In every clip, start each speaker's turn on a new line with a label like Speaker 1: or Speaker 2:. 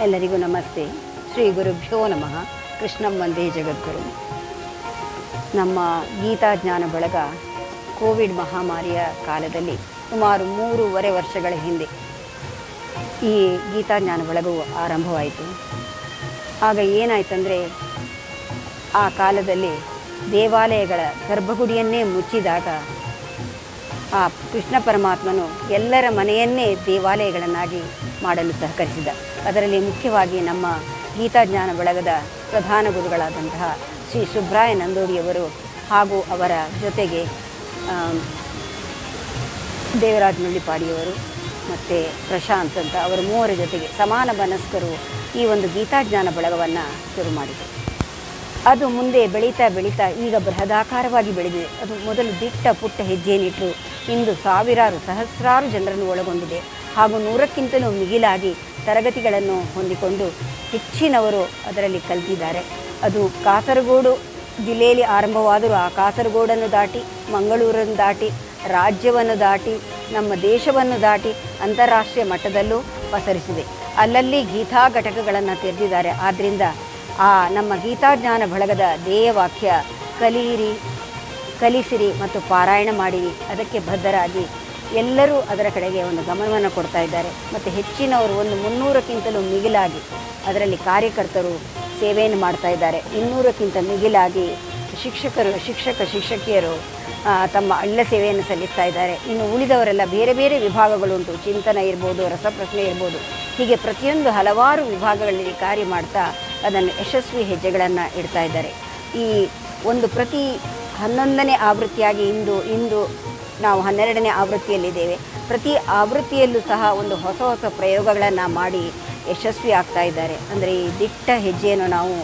Speaker 1: ಎಲ್ಲರಿಗೂ ನಮಸ್ತೆ. ಶ್ರೀ ಗುರುಭ್ಯೋ ನಮಃ. ಕೃಷ್ಣಂ ವಂದೇ ಜಗದ್ಗುರು. ನಮ್ಮ ಗೀತಾ ಜ್ಞಾನ ಬಳಗ ಕೋವಿಡ್ ಮಹಾಮಾರಿಯ ಕಾಲದಲ್ಲಿ ಸುಮಾರು ಮೂರುವರೆ ವರ್ಷಗಳ ಹಿಂದೆ ಈ ಗೀತಾ ಜ್ಞಾನ ಬಳಗವು ಆರಂಭವಾಯಿತು. ಆಗ ಏನಾಯ್ತಂದರೆ, ಆ ಕಾಲದಲ್ಲಿ ದೇವಾಲಯಗಳ ಗರ್ಭಗುಡಿಯನ್ನೇ ಮುಚ್ಚಿದಾಗ ಆ ಕೃಷ್ಣ ಪರಮಾತ್ಮನು ಎಲ್ಲರ ಮನೆಯನ್ನೇ ದೇವಾಲಯಗಳನ್ನಾಗಿ ಮಾಡಲು ಸಹಕರಿಸಿದ. ಅದರಲ್ಲಿ ಮುಖ್ಯವಾಗಿ ನಮ್ಮ ಗೀತಾಜ್ಞಾನ ಬಳಗದ ಪ್ರಧಾನ ಗುರುಗಳಾದಂತಹ ಶ್ರೀ ಸುಬ್ರಾಯ ನಂದೋಡಿಯವರು ಹಾಗೂ ಅವರ ಜೊತೆಗೆ ದೇವರಾಜ್ ಮುಳ್ಳಿಪಾಡಿಯವರು ಮತ್ತು ಪ್ರಶಾಂತ್ ಅಂತ ಅವರ ಮೂವರ ಜೊತೆಗೆ ಸಮಾನ ಮನಸ್ಕರು ಈ ಒಂದು ಗೀತಾಜ್ಞಾನ ಬಳಗವನ್ನು ಶುರು ಮಾಡಿದರು. ಅದು ಮುಂದೆ ಬೆಳೀತಾ ಬೆಳೀತಾ ಈಗ ಬೃಹದಾಕಾರವಾಗಿ ಬೆಳೆದಿದೆ. ಅದು ಮೊದಲು ದಿಟ್ಟ ಪುಟ್ಟ ಹೆಜ್ಜೆಯನ್ನಿಟ್ಟರು ಇಂದು ಸಾವಿರಾರು ಸಹಸ್ರಾರು ಜನರನ್ನು ಒಳಗೊಂಡಿದೆ. ಹಾಗೂ ನೂರಕ್ಕಿಂತಲೂ ಮಿಗಿಲಾಗಿ ತರಗತಿಗಳನ್ನು ಹೊಂದಿಕೊಂಡು ಹೆಚ್ಚಿನವರು ಅದರಲ್ಲಿ ಕಲಿತಿದ್ದಾರೆ. ಅದು ಕಾಸರಗೋಡು ಜಿಲ್ಲೆಯಲ್ಲಿ ಆರಂಭವಾದರೂ ಆ ಕಾಸರಗೋಡನ್ನು ದಾಟಿ, ಮಂಗಳೂರನ್ನು ದಾಟಿ, ರಾಜ್ಯವನ್ನು ದಾಟಿ, ನಮ್ಮ ದೇಶವನ್ನು ದಾಟಿ ಅಂತಾರಾಷ್ಟ್ರೀಯ ಮಟ್ಟದಲ್ಲೂ ಪಸರಿಸಿದೆ. ಅಲ್ಲಲ್ಲಿ ಗೀತಾ ಘಟಕಗಳನ್ನು ತೆರೆದಿದ್ದಾರೆ. ಆದ್ದರಿಂದ ಆ ನಮ್ಮ ಗೀತಾಜ್ಞಾನ ಬಳಗದ ಧ್ಯೇಯವಾಕ್ಯ ಕಲಿಯಿರಿ ಕಲಿಸಿರಿ ಮತ್ತು ಪಾರಾಯಣ ಮಾಡಿರಿ. ಅದಕ್ಕೆ ಬದ್ಧರಾಗಿ ಎಲ್ಲರೂ ಅದರ ಕಡೆಗೆ ಒಂದು ಗಮನವನ್ನು ಕೊಡ್ತಾ ಇದ್ದಾರೆ. ಮತ್ತು ಹೆಚ್ಚಿನವರು ಒಂದು ಮುನ್ನೂರಕ್ಕಿಂತಲೂ ಮಿಗಿಲಾಗಿ ಅದರಲ್ಲಿ ಕಾರ್ಯಕರ್ತರು ಸೇವೆಯನ್ನು ಮಾಡ್ತಾ ಇದ್ದಾರೆ. ಇನ್ನೂರಕ್ಕಿಂತ ಮಿಗಿಲಾಗಿ ಶಿಕ್ಷಕರು, ಶಿಕ್ಷಕ, ಶಿಕ್ಷಕಿಯರು ತಮ್ಮ ಅಳ್ಳ ಸೇವೆಯನ್ನು ಸಲ್ಲಿಸ್ತಾ ಇದ್ದಾರೆ. ಇನ್ನು ಉಳಿದವರೆಲ್ಲ ಬೇರೆ ಬೇರೆ ವಿಭಾಗಗಳುಂಟು ಚಿಂತನ ಇರ್ಬೋದು, ರಸಪ್ರಶ್ನೆ ಇರ್ಬೋದು. ಹೀಗೆ ಪ್ರತಿಯೊಂದು ಹಲವಾರು ವಿಭಾಗಗಳಲ್ಲಿ ಕಾರ್ಯ ಮಾಡ್ತಾ ಅದನ್ನು ಯಶಸ್ವಿ ಹೆಜ್ಜೆಗಳನ್ನು ಇಡ್ತಾ ಇದ್ದಾರೆ. ಈ ಒಂದು ಪ್ರತಿ ಹನ್ನೊಂದನೇ ಆವೃತ್ತಿಯಾಗಿ ಇಂದು ಇಂದು ನಾವು ಹನ್ನೆರಡನೇ ಆವೃತ್ತಿಯಲ್ಲಿದ್ದೇವೆ. ಪ್ರತಿ ಆವೃತ್ತಿಯಲ್ಲೂ ಸಹ ಒಂದು ಹೊಸ ಹೊಸ ಪ್ರಯೋಗಗಳನ್ನು ಮಾಡಿ ಯಶಸ್ವಿ ಆಗ್ತಾ ಇದ್ದಾರೆ. ಅಂದರೆ ಈ ದಿಟ್ಟ ಹೆಜ್ಜೆಯನ್ನು ನಾವು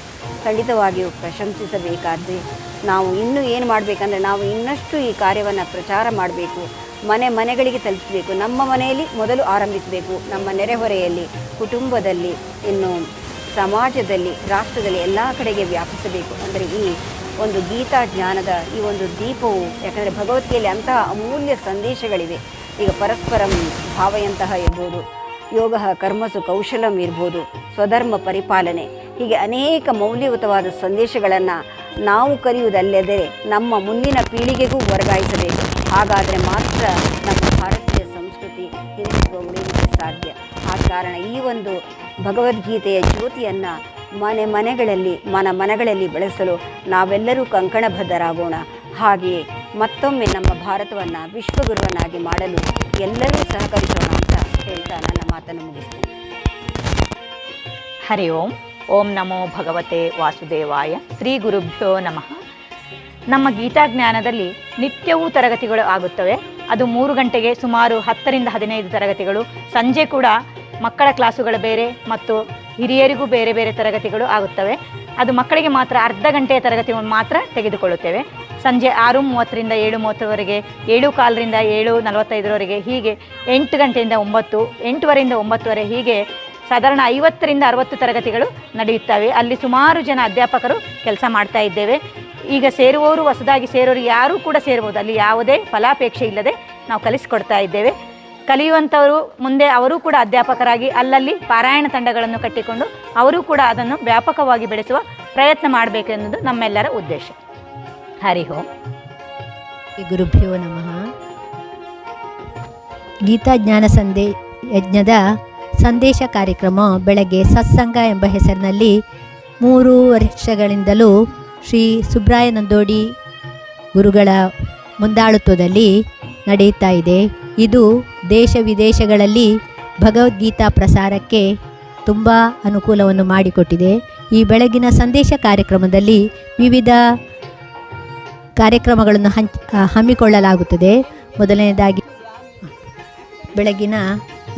Speaker 1: ಖಂಡಿತವಾಗಿಯೂ ಪ್ರಶಂಸಿಸಬೇಕಾದ್ರೆ ನಾವು ಇನ್ನೂ ಏನು ಮಾಡಬೇಕಂದ್ರೆ ನಾವು ಇನ್ನಷ್ಟು ಈ ಕಾರ್ಯವನ್ನು ಪ್ರಚಾರ ಮಾಡಬೇಕು. ಮನೆ ಮನೆಗಳಿಗೆ ತಲುಪಿಸಬೇಕು. ನಮ್ಮ ಮನೆಯಲ್ಲಿ ಮೊದಲು ಆರಂಭಿಸಬೇಕು. ನಮ್ಮ ನೆರೆಹೊರೆಯಲ್ಲಿ, ಕುಟುಂಬದಲ್ಲಿ, ಇನ್ನು ಸಮಾಜದಲ್ಲಿ, ರಾಷ್ಟ್ರದಲ್ಲಿ ಎಲ್ಲ ಕಡೆಗೆ ವ್ಯಾಪಿಸಬೇಕು. ಅಂದರೆ ಈ ಒಂದು ಗೀತಾ ಜ್ಞಾನದ ಈ ಒಂದು ದೀಪವು, ಯಾಕಂದರೆ ಭಗವದ್ಗೀತೆಯಲ್ಲಿ ಅಂತಹ ಅಮೂಲ್ಯ ಸಂದೇಶಗಳಿವೆ. ಈಗ ಪರಸ್ಪರಂ ಭಾವಯಂತಹ ಇರ್ಬೋದು, ಯೋಗ ಕರ್ಮಸು ಕೌಶಲಂ ಇರ್ಬೋದು, ಸ್ವಧರ್ಮ ಪರಿಪಾಲನೆ, ಹೀಗೆ ಅನೇಕ ಮೌಲ್ಯಯುತವಾದ ಸಂದೇಶಗಳನ್ನು ನಾವು ಕಲಿಯುವುದಲ್ಲದೆ ನಮ್ಮ ಮುಂದಿನ ಪೀಳಿಗೆಗೂ ವರ್ಗಾಯಿಸಬೇಕು. ಹಾಗಾದರೆ ಮಾತ್ರ ನಮ್ಮ ಭಾರತೀಯ ಸಂಸ್ಕೃತಿ ಉಳಿಯಲಿಕ್ಕೆ ಸಾಧ್ಯ. ಆ ಕಾರಣ ಈ ಒಂದು ಭಗವದ್ಗೀತೆಯ ಜ್ಯೋತಿಯನ್ನು ಮನೆ ಮನೆಗಳಲ್ಲಿ, ಮನ ಮನಗಳಲ್ಲಿ ಬೆಳೆಸಲು ನಾವೆಲ್ಲರೂ ಕಂಕಣಬದ್ಧರಾಗೋಣ. ಹಾಗೆಯೇ ಮತ್ತೊಮ್ಮೆ ನಮ್ಮ ಭಾರತವನ್ನು ವಿಶ್ವಗುರುವನ್ನಾಗಿ ಮಾಡಲು ಎಲ್ಲರೂ ಸಹಕರಿಸೋಣ ಅಂತ ಹೇಳ್ತಾ ನನ್ನ ಮಾತನ್ನು ಮುಗಿಸ್ತೇನೆ.
Speaker 2: ಹರಿ ಓಂ. ಓಂ ನಮೋ ಭಗವತೆ ವಾಸುದೇವಾಯ. ಶ್ರೀ ಗುರುಭ್ಯೋ ನಮಃ. ನಮ್ಮ ಗೀತಾ ಜ್ಞಾನದಲ್ಲಿ ನಿತ್ಯವೂ ತರಗತಿಗಳು ಆಗುತ್ತವೆ. ಅದು ಮೂರು ಗಂಟೆಗೆ ಸುಮಾರು ಹತ್ತರಿಂದ ಹದಿನೈದು ತರಗತಿಗಳು. ಸಂಜೆ ಕೂಡ ಮಕ್ಕಳ ಕ್ಲಾಸುಗಳು ಬೇರೆ ಮತ್ತು ಹಿರಿಯರಿಗೂ ಬೇರೆ ಬೇರೆ ತರಗತಿಗಳು ಆಗುತ್ತವೆ. ಅದು ಮಕ್ಕಳಿಗೆ ಮಾತ್ರ ಅರ್ಧ ಗಂಟೆಯ ತರಗತಿ ಮಾತ್ರ ತೆಗೆದುಕೊಳ್ಳುತ್ತೇವೆ. ಸಂಜೆ ಆರು ಮೂವತ್ತರಿಂದ ಏಳು ಮೂವತ್ತರವರೆಗೆ, ಏಳು ಕಾಲರಿಂದ ಏಳು ನಲವತ್ತೈದರವರೆಗೆ ಹೀಗೆ ಎಂಟು ಗಂಟೆಯಿಂದ ಒಂಬತ್ತು, ಎಂಟುವರೆಯಿಂದ ಒಂಬತ್ತುವರೆ ಹೀಗೆ ಸಾಧಾರಣ ಐವತ್ತರಿಂದ ಅರವತ್ತು ತರಗತಿಗಳು ನಡೆಯುತ್ತವೆ. ಅಲ್ಲಿ ಸುಮಾರು ಜನ ಅಧ್ಯಾಪಕರು ಕೆಲಸ ಮಾಡ್ತಾ ಇದ್ದೇವೆ. ಈಗ ಸೇರುವವರು, ಹೊಸದಾಗಿ ಸೇರೋರು ಯಾರೂ ಕೂಡ ಸೇರ್ಬೋದು ಅಲ್ಲಿ ಯಾವುದೇ ಫಲಾಪೇಕ್ಷೆ ಇಲ್ಲದೆ ನಾವು ಕಲಿಸಿಕೊಡ್ತಾ ಇದ್ದೇವೆ. ಕಲಿಯುವಂಥವರು ಮುಂದೆ ಅವರು ಕೂಡ ಅಧ್ಯಾಪಕರಾಗಿ ಅಲ್ಲಲ್ಲಿ ಪಾರಾಯಣ ತಂಡಗಳನ್ನು ಕಟ್ಟಿಕೊಂಡು ಅವರು ಕೂಡ ಅದನ್ನು ವ್ಯಾಪಕವಾಗಿ ಬೆಳೆಸುವ ಪ್ರಯತ್ನ ಮಾಡಬೇಕೆನ್ನುವುದು ನಮ್ಮೆಲ್ಲರ ಉದ್ದೇಶ. ಹರಿ ಓಂ.
Speaker 3: ಗುರುಭ್ಯೋ ನಮಃ. ಗೀತಾ ಜ್ಞಾನ ಸಂದೇ ಯಜ್ಞದ ಸಂದೇಶ ಕಾರ್ಯಕ್ರಮ ಬೆಳಗ್ಗೆ ಸತ್ಸಂಗ ಎಂಬ ಹೆಸರಿನಲ್ಲಿ ಮೂರು ವರ್ಷಗಳಿಂದಲೂ ಶ್ರೀ ಸುಬ್ರಾಯ ನಂದೋಡಿ ಗುರುಗಳ ಮುಂದಾಳುತ್ವದಲ್ಲಿ ನಡೆಯುತ್ತಾ ಇದೆ. ಇದು ದೇಶ ವಿದೇಶಗಳಲ್ಲಿ ಭಗವದ್ಗೀತಾ ಪ್ರಸಾರಕ್ಕೆ ತುಂಬ ಅನುಕೂಲವನ್ನು ಮಾಡಿಕೊಟ್ಟಿದೆ. ಈ ಬೆಳಗಿನ ಸಂದೇಶ ಕಾರ್ಯಕ್ರಮದಲ್ಲಿ ವಿವಿಧ ಕಾರ್ಯಕ್ರಮಗಳನ್ನು ಹಂಚ್ ಹಮ್ಮಿಕೊಳ್ಳಲಾಗುತ್ತದೆ. ಮೊದಲನೇದಾಗಿ ಬೆಳಗಿನ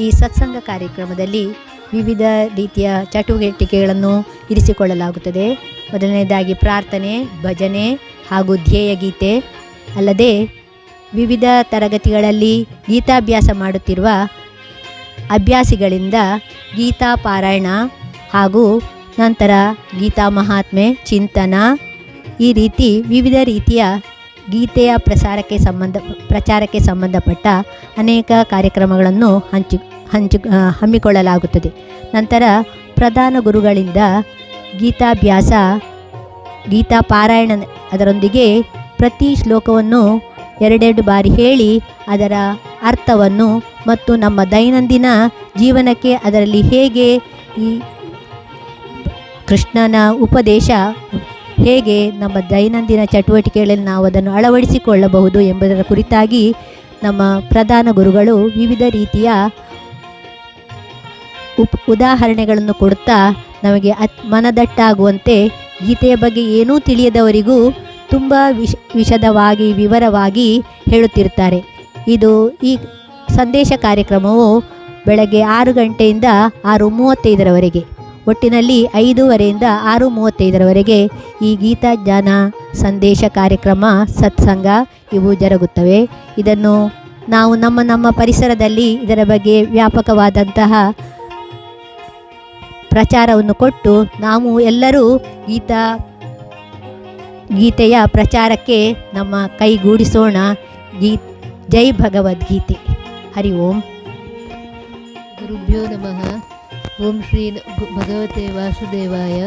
Speaker 3: ಈ ಸತ್ಸಂಗ ಕಾರ್ಯಕ್ರಮದಲ್ಲಿ ವಿವಿಧ ರೀತಿಯ ಚಟುವಟಿಕೆಗಳನ್ನು ಇರಿಸಿಕೊಳ್ಳಲಾಗುತ್ತದೆ. ಮೊದಲನೇದಾಗಿ ಪ್ರಾರ್ಥನೆ, ಭಜನೆ ಹಾಗೂ ಧ್ಯೇಯ ಗೀತೆ ಅಲ್ಲದೆ ವಿವಿಧ ತರಗತಿಗಳಲ್ಲಿ ಗೀತಾಭ್ಯಾಸ ಮಾಡುತ್ತಿರುವ ಅಭ್ಯಾಸಿಗಳಿಂದ ಗೀತಾ ಪಾರಾಯಣ ಹಾಗೂ ನಂತರ ಗೀತಾ ಮಹಾತ್ಮೆ ಚಿಂತನ ಈ ರೀತಿ ವಿವಿಧ ರೀತಿಯ ಗೀತೆಯ ಪ್ರಸಾರಕ್ಕೆ ಸಂಬಂಧ ಪ್ರಚಾರಕ್ಕೆ ಸಂಬಂಧಪಟ್ಟ ಅನೇಕ ಕಾರ್ಯಕ್ರಮಗಳನ್ನು ಹಂಚಿ ಹಂಚು ಹಮ್ಮಿಕೊಳ್ಳಲಾಗುತ್ತದೆ. ನಂತರ ಪ್ರಧಾನ ಗುರುಗಳಿಂದ ಗೀತಾಭ್ಯಾಸ ಗೀತಾ ಪಾರಾಯಣ ಅದರೊಂದಿಗೆ ಪ್ರತಿ ಶ್ಲೋಕವನ್ನು ಎರಡೆರಡು ಬಾರಿ ಹೇಳಿ ಅದರ ಅರ್ಥವನ್ನು ಮತ್ತು ನಮ್ಮ ದೈನಂದಿನ ಜೀವನಕ್ಕೆ ಅದರಲ್ಲಿ ಹೇಗೆ ಈ ಕೃಷ್ಣನ ಉಪದೇಶ, ಹೇಗೆ ನಮ್ಮ ದೈನಂದಿನ ಚಟುವಟಿಕೆಗಳಲ್ಲಿ ನಾವು ಅದನ್ನು ಅಳವಡಿಸಿಕೊಳ್ಳಬಹುದು ಎಂಬುದರ ಕುರಿತಾಗಿ ನಮ್ಮ ಪ್ರಧಾನ ಗುರುಗಳು ವಿವಿಧ ರೀತಿಯ ಉಪ್ ಉದಾಹರಣೆಗಳನ್ನು ಕೊಡುತ್ತಾ ನಮಗೆ ಅತ್ ಮನದಟ್ಟಾಗುವಂತೆ ಗೀತೆಯ ಬಗ್ಗೆ ಏನೂ ತಿಳಿಯದವರಿಗೂ ತುಂಬ ವಿಶ ವಿಶದವಾಗಿ ವಿವರವಾಗಿ ಹೇಳುತ್ತಿರ್ತಾರೆ ಇದು ಈ ಸಂದೇಶ ಕಾರ್ಯಕ್ರಮವು ಬೆಳಗ್ಗೆ ಆರು ಗಂಟೆಯಿಂದ ಆರು ಮೂವತ್ತೈದರವರೆಗೆ, ಒಟ್ಟಿನಲ್ಲಿ ಐದೂವರೆಯಿಂದ ಆರು ಮೂವತ್ತೈದರವರೆಗೆ ಈ ಗೀತಾ ಜ್ಞಾನ ಸಂದೇಶ ಕಾರ್ಯಕ್ರಮ ಸತ್ಸಂಗ ಇವು ಜರುಗುತ್ತವೆ. ಇದನ್ನು ನಾವು ನಮ್ಮ ನಮ್ಮ ಪರಿಸರದಲ್ಲಿ ಇದರ ಬಗ್ಗೆ ವ್ಯಾಪಕವಾದಂತಹ ಪ್ರಚಾರವನ್ನು ಕೊಟ್ಟು ನಾವು ಎಲ್ಲರೂ ಗೀತಾ ಗೀತೆಯ ಪ್ರಚಾರಕ್ಕೆ ನಮ್ಮ ಕೈಗೂಡಿಸೋಣ ಗೀ ಜೈ ಭಗವದ್ಗೀತೆ. ಹರಿ ಓಂ.
Speaker 4: ಗುರುಭ್ಯೋ ನಮಃ. ಓಂ ಶ್ರೀ ಭಗವತೆ ವಾಸುದೇವಾಯ.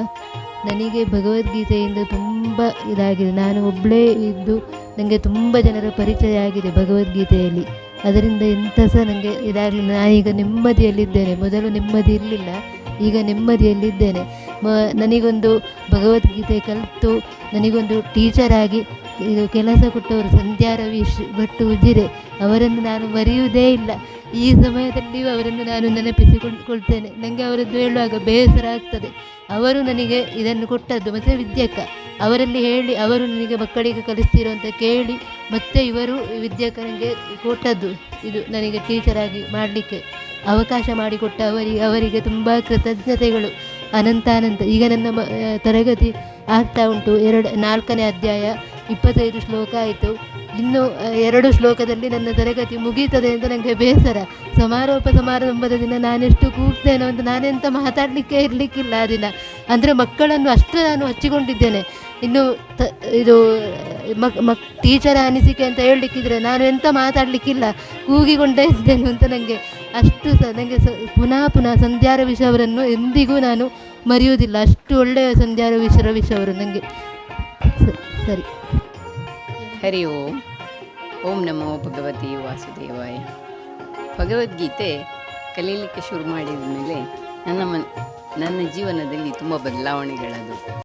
Speaker 4: ನನಗೆ ಭಗವದ್ಗೀತೆಯಿಂದ ತುಂಬ ಇದಾಗಿದೆ. ನಾನು ಒಬ್ಬಳೇ ಇದ್ದು ನನಗೆ ತುಂಬ ಜನರ ಪರಿಚಯ ಆಗಿದೆ ಭಗವದ್ಗೀತೆಯಲ್ಲಿ. ಅದರಿಂದ ಎಂಥ ಸಹ ನನಗೆ ಇದಾಗಲಿಲ್ಲ. ನಾನೀಗ ನೆಮ್ಮದಿಯಲ್ಲಿದ್ದೇನೆ. ಮೊದಲು ನೆಮ್ಮದಿ ಇರಲಿಲ್ಲ. ಈಗ ನೆಮ್ಮದಿಯಲ್ಲಿದ್ದೇನೆ. ಮ, ನನಗೊಂದು ಭಗವದ್ಗೀತೆ ಕಲಿತು, ನನಗೊಂದು ಟೀಚರ್ ಆಗಿ ಇದು ಕೆಲಸ ಕೊಟ್ಟವರು ಸಂಧ್ಯಾ ರವೀಶ್ ಭಟ್ಟು ಉಜಿರೆ. ಅವರನ್ನು ನಾನು ಮರೆಯುವುದೇ ಇಲ್ಲ. ಈ ಸಮಯದಲ್ಲಿಯೂ ಅವರನ್ನು ನಾನು ನೆನಪಿಸಿಕೊಂಡುಕೊಳ್ತೇನೆ ನನಗೆ ಅವರದ್ದು ಹೇಳುವಾಗ ಬೇಸರ ಆಗ್ತದೆ. ಅವರು ನನಗೆ ಇದನ್ನು ಕೊಟ್ಟದ್ದು ಮತ್ತು ವಿದ್ಯಕ್ಕ ಅವರಲ್ಲಿ ಹೇಳಿ, ಅವರು ನನಗೆ ಮಕ್ಕಳಿಗೆ ಕಲಿಸ್ತಿರೋ ಅಂತ ಕೇಳಿ ಮತ್ತೆ ಇವರು ವಿದ್ಯಕ್ಕ ನನಗೆ ಕೊಟ್ಟದ್ದು ಇದು ನನಗೆ ಟೀಚರಾಗಿ ಮಾಡಲಿಕ್ಕೆ. ಅವಕಾಶ ಮಾಡಿಕೊಟ್ಟ ಅವರಿಗೆ ಅವರಿಗೆ ತುಂಬ ಕೃತಜ್ಞತೆಗಳು. ಅನಂತಾನಂತ ಅನಂತ ಈಗ ನನ್ನ ಮ- ತರಗತಿ ಆಗ್ತಾ ಉಂಟು. ಎರಡು, ನಾಲ್ಕನೇ ಅಧ್ಯಾಯ, ಇಪ್ಪತ್ತೈದು ಶ್ಲೋಕ ಆಯಿತು. ಇನ್ನು ಎರಡು ಶ್ಲೋಕದಲ್ಲಿ ನನ್ನ ತರಗತಿ ಮುಗೀತದೆ ಅಂತ ನನಗೆ ಬೇಸರ. ಸಮಾರೋಪ ಸಮಾರಂಭದ ದಿನ ನಾನೆಷ್ಟು ಕೂಗ್ತೇನೋ ಅಂತ ನಾನೆಂತ ಮಾತಾಡಲಿಕ್ಕೆ ಇರಲಿಕ್ಕಿಲ್ಲ ಆ ದಿನ. ಅಂದರೆ ಮಕ್ಕಳನ್ನು ಅಷ್ಟು ನಾನು ಹಚ್ಚಿಕೊಂಡಿದ್ದೇನೆ. ಇನ್ನು, ತ, ಇದು ಮಕ್ ಮಕ್ ಟೀಚರ ಅನಿಸಿಕೆ ಅಂತ ಹೇಳಲಿಕ್ಕಿದ್ರೆ ನಾನು ಎಂತ ಮಾತಾಡಲಿಕ್ಕಿಲ್ಲ. ಕೂಗಿಕೊಂಡೇ ಇದ್ದೇನೆ ಅಂತ ನನಗೆ ಅಷ್ಟು ನನಗೆ ಸ, ಪುನಃ ಪುನಃ ಸಂಧ್ಯಾ ರವೀಶ್ ಅವರನ್ನು ಎಂದಿಗೂ ನಾನು ಮರೆಯುವುದಿಲ್ಲ. ಅಷ್ಟು ಒಳ್ಳೆಯ ಸಂಧ್ಯಾ ರವೀಶ್ ರವೀಶ್ ಅವರು ನನಗೆ ಸರಿ.
Speaker 5: ಹರಿ ಓಂ. ಓಂ ನಮೋ ಭಗವತಿ ವಾಸುದೇವಾಯ. ಭಗವದ್ಗೀತೆ ಕಲೀಲಿಕ್ಕೆ ಶುರು ಮಾಡಿದ ಮೇಲೆ ನನ್ನ ಮನ್, ನನ್ನ ಜೀವನದಲ್ಲಿ ತುಂಬ ಬದಲಾವಣೆಗಳದು